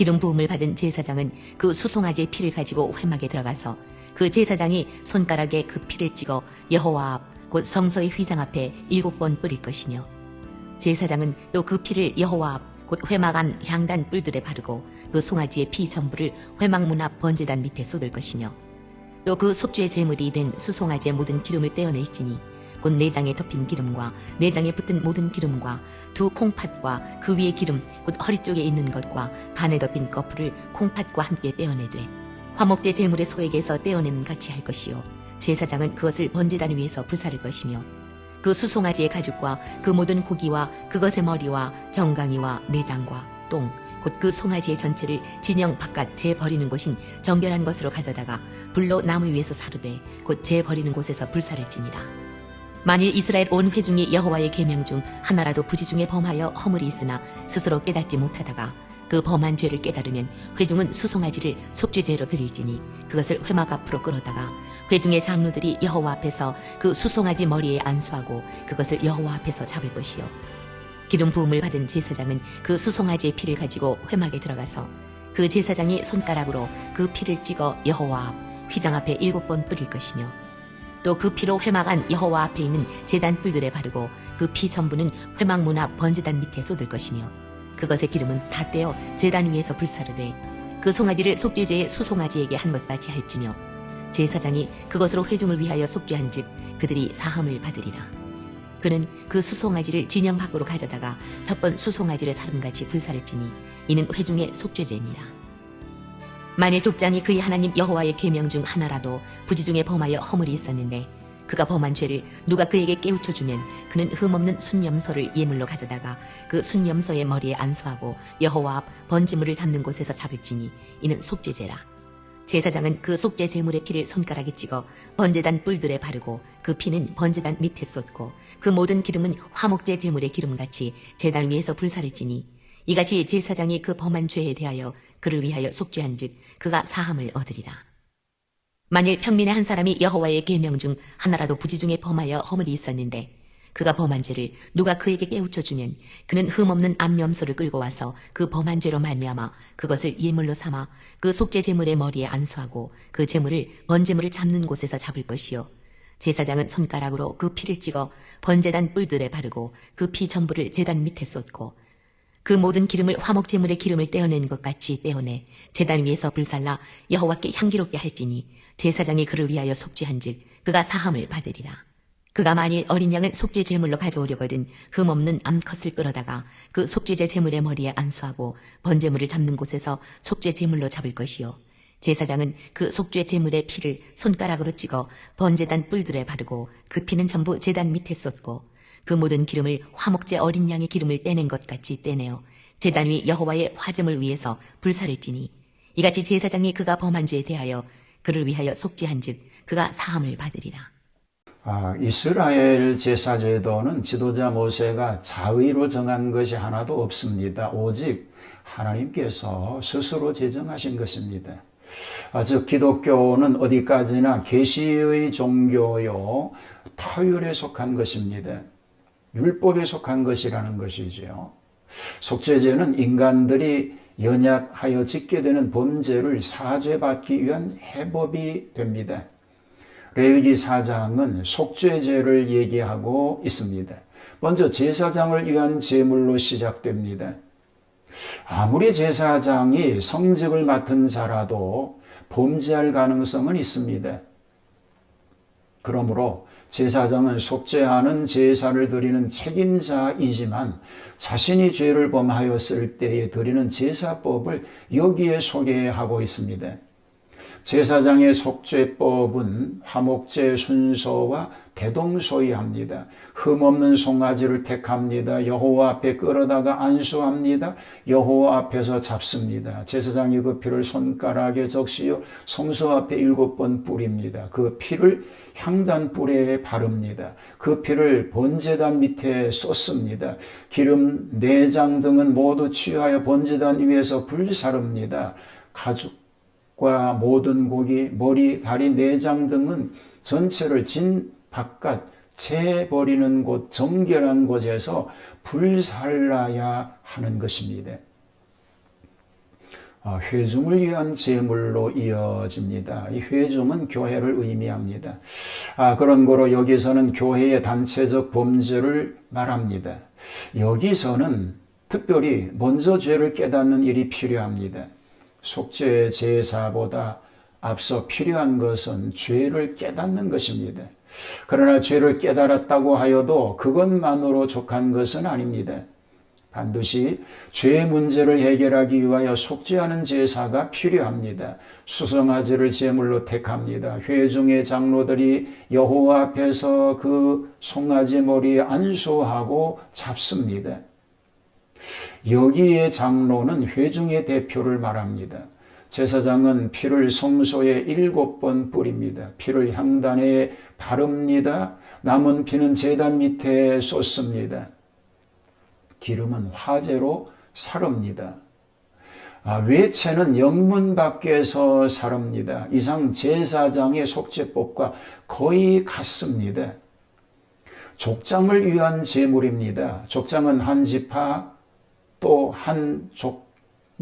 기름 부음을 받은 제사장은 그 수송아지의 피를 가지고 회막에 들어가서 그 제사장이 손가락에 그 피를 찍어 여호와 앞 곧 성소의 휘장 앞에 일곱 번 뿌릴 것이며 제사장은 또 그 피를 여호와 앞 곧 회막 안 향단 뿔들에 바르고 그 송아지의 피 전부를 회막 문 앞 번제단 밑에 쏟을 것이며 또 그 속죄 제물이 된 수송아지의 모든 기름을 떼어낼지니 곧 내장에 덮인 기름과 내장에 붙은 모든 기름과 두 콩팥과 그 위에 기름 곧 허리 쪽에 있는 것과 간에 덮인 거풀을 콩팥과 함께 떼어내되 화목제 제물의 소에게서 떼어냄 같이 할 것이요. 제사장은 그것을 번제단 위에서 불사를 것이며 그 수송아지의 가죽과 그 모든 고기와 그것의 머리와 정강이와 내장과 똥 곧 그 송아지의 전체를 진영 바깥 재 버리는 곳인 정결한 것으로 가져다가 불로 나무 위에서 사르되 곧 재 버리는 곳에서 불사를 지니라 만일 이스라엘 온 회중이 여호와의 계명 중 하나라도 부지 중에 범하여 허물이 있으나 스스로 깨닫지 못하다가 그 범한 죄를 깨달으면 회중은 수송아지를 속죄제로 드릴지니 그것을 회막 앞으로 끌어다가 회중의 장로들이 여호와 앞에서 그 수송아지 머리에 안수하고 그것을 여호와 앞에서 잡을 것이요. 기름 부음을 받은 제사장은 그 수송아지의 피를 가지고 회막에 들어가서 그 제사장이 손가락으로 그 피를 찍어 여호와 앞 휘장 앞에 일곱 번 뿌릴 것이며 또 그 피로 회막 안 여호와 앞에 있는 제단 뿔들에 바르고 그 피 전부는 회막 문 앞 번제단 밑에 쏟을 것이며 그것의 기름은 다 떼어 제단 위에서 불사르되 그 송아지를 속죄제의 수송아지에게 한것 같이 할지며 제사장이 그것으로 회중을 위하여 속죄한즉 그들이 사함을 받으리라. 그는 그 수송아지를 진영 밖으로 가져다가 첫 번 수송아지를 사름같이 불사를지니 이는 회중의 속죄제니라 만일 족장이 그의 하나님 여호와의 계명 중 하나라도 부지 중에 범하여 허물이 있었는데 그가 범한 죄를 누가 그에게 깨우쳐 주면 그는 흠없는 순염소를 예물로 가져다가 그 순염소의 머리에 안수하고 여호와 앞 번제물을 담는 곳에서 잡을지니 이는 속죄제라. 제사장은 그 속죄 제물의 피를 손가락에 찍어 번제단 뿔들에 바르고 그 피는 번제단 밑에 쏟고 그 모든 기름은 화목제 제물의 기름같이 제단 위에서 불사를 지니 이같이 제사장이 그 범한 죄에 대하여 그를 위하여 속죄한즉 그가 사함을 얻으리라. 만일 평민의 한 사람이 여호와의 계명 중 하나라도 부지 중에 범하여 허물이 있었는데 그가 범한 죄를 누가 그에게 깨우쳐 주면 그는 흠없는 암염소를 끌고 와서 그 범한 죄로 말미암아 그것을 예물로 삼아 그 속죄 제물의 머리에 안수하고 그 제물을 번제물을 잡는 곳에서 잡을 것이요 제사장은 손가락으로 그 피를 찍어 번제단 뿔들에 바르고 그 피 전부를 제단 밑에 쏟고 그 모든 기름을 화목 제물의 기름을 떼어낸 것 같이 떼어내 제단 위에서 불살라 여호와께 향기롭게 할지니 제사장이 그를 위하여 속죄한즉 그가 사함을 받으리라. 그가 만일 어린 양을 속죄 제물로 가져오려거든 흠 없는 암컷을 끌어다가 그 속죄제 제물의 머리에 안수하고 번제물을 잡는 곳에서 속죄 제물로 잡을 것이요 제사장은 그 속죄 제물의 피를 손가락으로 찍어 번제단 뿔들에 바르고 그 피는 전부 제단 밑에 쏟고 그 모든 기름을 화목제 어린 양의 기름을 떼낸 것 같이 떼내어 제단 위 여호와의 화점을 위해서 불사를지니 이같이 제사장이 그가 범한 죄에 대하여 그를 위하여 속죄한즉 그가 사함을 받으리라. 아, 이스라엘 제사 제도는 지도자 모세가 자의로 정한 것이 하나도 없습니다. 오직 하나님께서 스스로 제정하신 것입니다. 아, 즉 기독교는 어디까지나 계시의 종교요 타율에 속한 것입니다. 율법에 속한 것이라는 것이지요. 속죄제는 인간들이 연약하여 짓게 되는 범죄를 사죄받기 위한 해법이 됩니다. 레위기 4장은 속죄제를 얘기하고 있습니다. 먼저 제사장을 위한 제물로 시작됩니다. 아무리 제사장이 성직을 맡은 자라도 범죄할 가능성은 있습니다. 그러므로 제사장은 속죄하는 제사를 드리는 책임자이지만 자신이 죄를 범하였을 때에 드리는 제사법을 여기에 소개하고 있습니다. 제사장의 속죄법은 화목제 순서와 대동소이합니다. 흠없는 송아지를 택합니다. 여호와 앞에 끌어다가 안수합니다. 여호와 앞에서 잡습니다. 제사장이 그 피를 손가락에 적시어 성소 앞에 일곱 번 뿌립니다. 그 피를 향단 뿔에 바릅니다. 그 피를 번제단 밑에 쏟습니다. 기름, 내장 등은 모두 취하여 번제단 위에서 불사릅니다. 가죽과 모든 고기, 머리, 다리, 내장 등은 전체를 진 바깥 재 버리는 곳, 정결한 곳에서 불살라야 하는 것입니다. 아, 회중을 위한 제물로 이어집니다. 이 회중은 교회를 의미합니다. 아, 그런 거로 여기서는 교회의 단체적 범죄를 말합니다. 여기서는 특별히 먼저 죄를 깨닫는 일이 필요합니다. 속죄 제사보다 앞서 필요한 것은 죄를 깨닫는 것입니다. 그러나 죄를 깨달았다고 하여도 그것만으로 족한 것은 아닙니다. 반드시 죄 문제를 해결하기 위하여 속죄하는 제사가 필요합니다. 수성아지를 제물로 택합니다. 회중의 장로들이 여호와 앞에서 그 송아지 머리에 안수하고 잡습니다. 여기에 장로는 회중의 대표를 말합니다. 제사장은 피를 성소에 일곱 번 뿌립니다. 피를 향단에 바릅니다. 남은 피는 제단 밑에 쏟습니다. 기름은 화재로 사릅니다. 아, 외체는 영문 밖에서 사릅니다. 이상 제사장의 속죄법과 거의 같습니다. 족장을 위한 제물입니다. 족장은 한 지파 또 한 족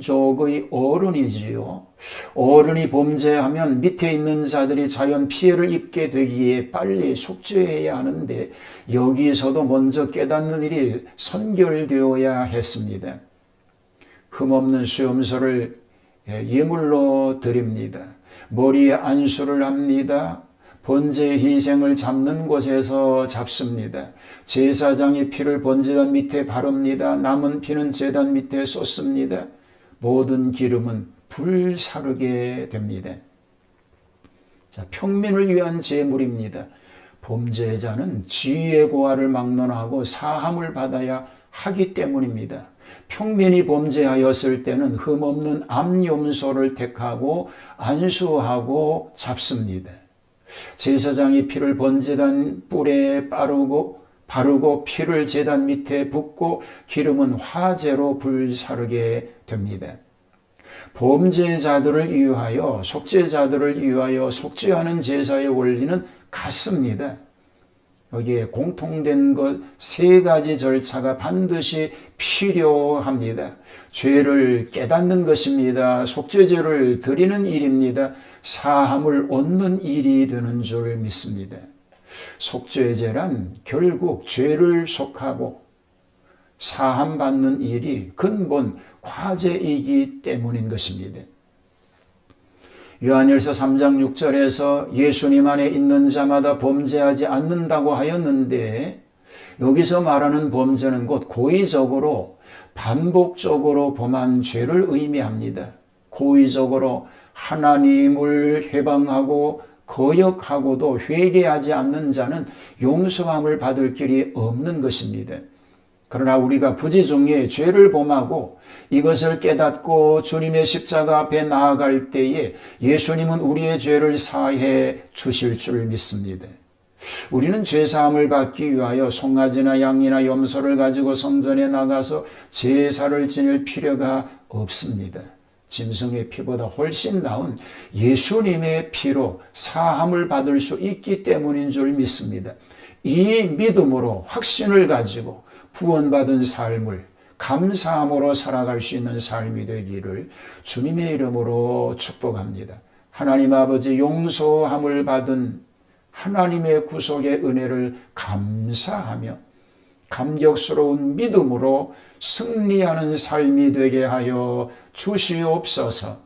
족의 어른이지요. 어른이 범죄하면 밑에 있는 자들이 자연 피해를 입게 되기에 빨리 속죄해야 하는데 여기서도 먼저 깨닫는 일이 선결되어야 했습니다. 흠없는 수염소를 예물로 드립니다. 머리에 안수를 합니다. 번제 희생을 잡는 곳에서 잡습니다. 제사장이 피를 번제단 밑에 바릅니다. 남은 피는 제단 밑에 쏟습니다. 모든 기름은 불사르게 됩니다. 자, 평민을 위한 제물입니다. 범죄자는 지의 고아를 막론하고 사함을 받아야 하기 때문입니다. 평민이 범죄하였을 때는 흠없는 암염소를 택하고 안수하고 잡습니다. 제사장이 피를 번제단 뿔에 빠르고 바르고 피를 제단 밑에 붓고 기름은 화재로 불사르게 됩니다. 범죄자들을 위하여 속죄자들을 위하여 속죄하는 제사의 원리는 같습니다. 여기에 공통된 것 세 가지 절차가 반드시 필요합니다. 죄를 깨닫는 것입니다. 속죄제를 드리는 일입니다. 사함을 얻는 일이 되는 줄 믿습니다. 속죄제란 결국 죄를 속하고 사함 받는 일이 근본 과제이기 때문인 것입니다. 요한일서 3장 6절에서 예수님 안에 있는 자마다 범죄하지 않는다고 하였는데 여기서 말하는 범죄는 곧 고의적으로 반복적으로 범한 죄를 의미합니다. 고의적으로 하나님을 해방하고 거역하고도 회개하지 않는 자는 용서함을 받을 길이 없는 것입니다. 그러나 우리가 부지중에 죄를 범하고 이것을 깨닫고 주님의 십자가 앞에 나아갈 때에 예수님은 우리의 죄를 사해 주실 줄 믿습니다. 우리는 죄사함을 받기 위하여 송아지나 양이나 염소를 가지고 성전에 나가서 제사를 지낼 필요가 없습니다. 짐승의 피보다 훨씬 나은 예수님의 피로 사함을 받을 수 있기 때문인 줄 믿습니다. 이 믿음으로 확신을 가지고 구원받은 삶을 감사함으로 살아갈 수 있는 삶이 되기를 주님의 이름으로 축복합니다. 하나님 아버지 용서함을 받은 하나님의 구속의 은혜를 감사하며 감격스러운 믿음으로 승리하는 삶이 되게 하여 주시옵소서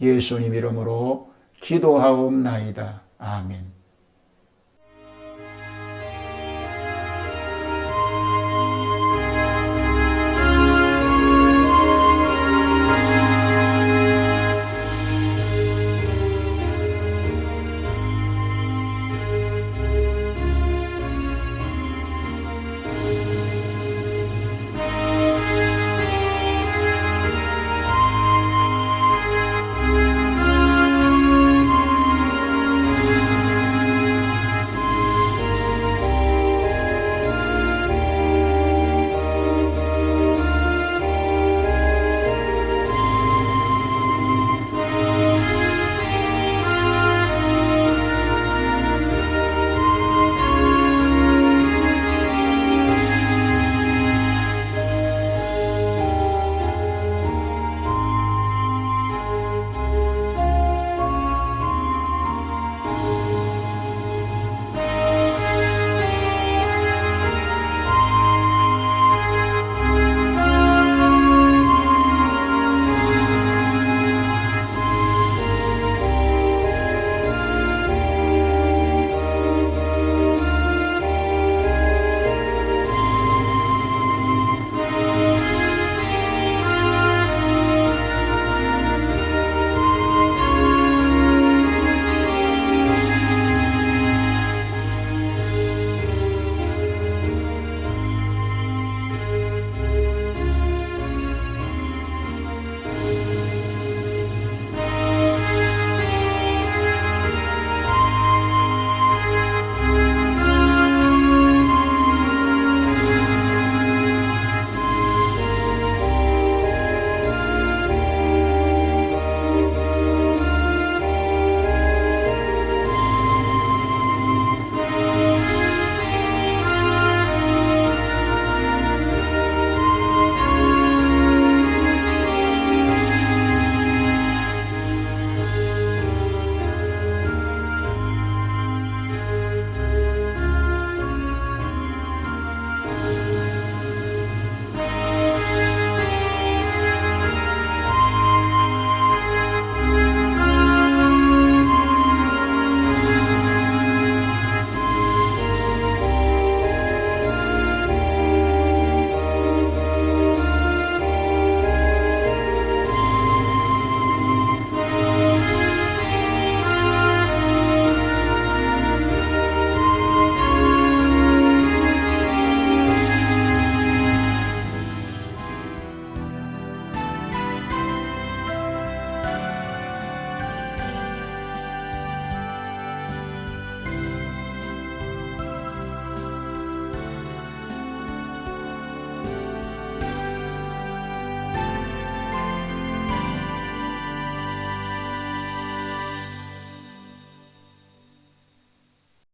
예수님 이름으로 기도하옵나이다. 아멘.